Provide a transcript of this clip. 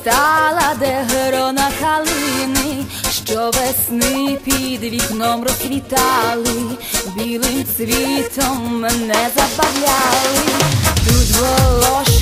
стала, де грона калини, що весни під вікном розквітали, білим цвітом мене забавляли, тут волош.